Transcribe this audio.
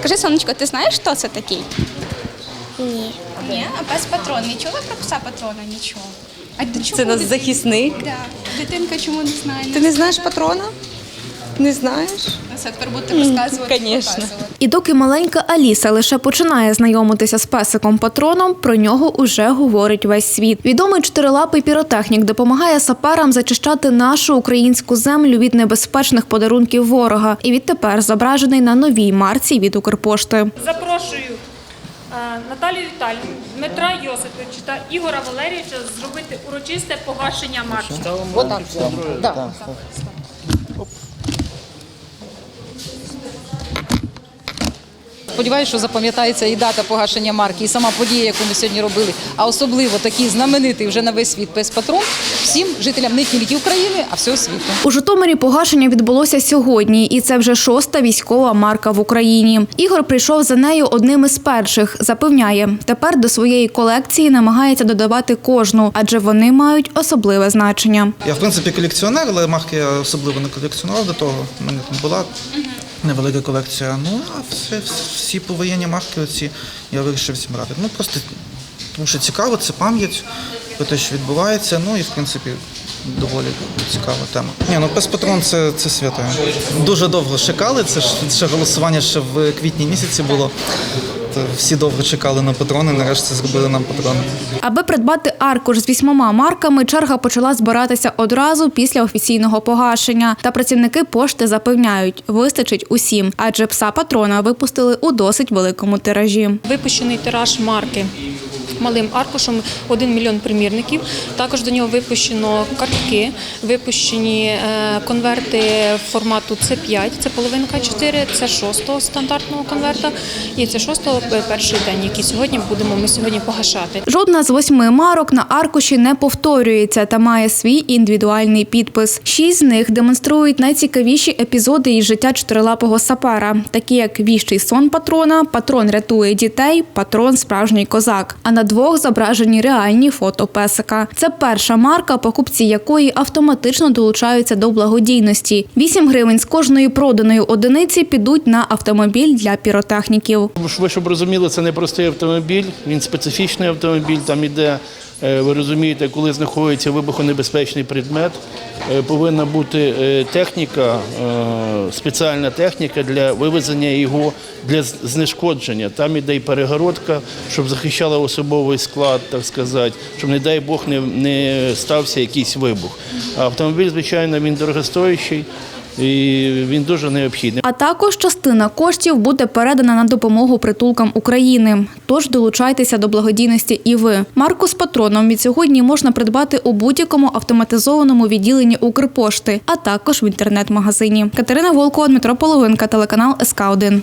Скажи, сонечко, ти знаєш, хто це такий? Ні. Ні, а пес патрон. Не чула про пса патрона? Нічого. А ти чому Це дит- захисник. Да. Дитинка чому не знає? Ти не знаєш патрона? Не знаєш? Все, тепер будете розказувати. Конечно. І доки маленька Аліса лише починає знайомитися з песиком патроном, про нього уже говорить весь світ. Відомий чотирилапий піротехнік допомагає саперам зачищати нашу українську землю від небезпечних подарунків ворога. І відтепер зображений на новій марці від Укрпошти. Запрошую е, Наталію Віталіївну, Дмитра Йосиповича та Ігора Валерійовича зробити урочисте погашення марки. Сподіваюся, що запам'ятається і дата погашення марки, і сама подія, яку ми сьогодні робили, а особливо такий знаменитий вже на весь світ пес-патрон всім жителям не тільки України, а всього світу. У Житомирі погашення відбулося сьогодні, і це вже шоста військова марка в Україні. Ігор прийшов за нею одним із перших. Запевняє, тепер до своєї колекції намагається додавати кожну, адже вони мають особливе значення. Я в принципі колекціонер, але марки я особливо не колекціонував до того. У мене там була невелика колекція. Ну а все, всі повоєнні марки оці я вирішив зібрати. Ну просто тому що цікаво, це пам'ять про те, що відбувається. Ну і в принципі доволі цікава тема. Ні, ну пес патрон це, це свято. Дуже довго шикали. Це ж ще голосування ще в квітні місяці було. То всі довго чекали на патрони, нарешті зробили нам патрони. Аби придбати аркуш з вісьмома марками, черга почала збиратися одразу після офіційного погашення. Та працівники пошти запевняють, вистачить усім, адже пса патрона випустили у досить великому тиражі. Випущений тираж марки малим аркушем 1 мільйон примірників. Також до нього випущено картки, випущені е, конверти формату С5, це половинка 4, це шостого стандартного конверта, і це шостого е, перший день, який сьогодні будемо ми сьогодні погашати. Жодна з восьми марок на аркуші не повторюється та має свій індивідуальний підпис. Шість з них демонструють найцікавіші епізоди із життя чотирилапого сапера, такі як віщий сон патрона, патрон рятує дітей, патрон справжній козак. А на двох зображені реальні фото песика. Це перша марка, покупці якої автоматично долучаються до благодійності. 8 гривень з кожної проданої одиниці підуть на автомобіль для піротехніків. Ви щоб розуміли, це не простий автомобіль, він специфічний автомобіль. Там іде, ви розумієте, коли знаходиться вибухонебезпечний предмет, е, повинна бути е, техніка, е, спеціальна техніка для вивезення його для знешкодження. Там іде і перегородка, щоб захищала особовий склад, так сказати, щоб, не дай Бог, не, не стався якийсь вибух. А автомобіль, звичайно, він дорогостоящий і він дуже необхідний. А також частина коштів буде передана на допомогу притулкам України. Тож долучайтеся до благодійності і ви. Марку з патроном від сьогодні можна придбати у будь-якому автоматизованому відділенні Укрпошти, а також в інтернет-магазині. Катерина Волкова, Дмитро Половинка, телеканал СК 1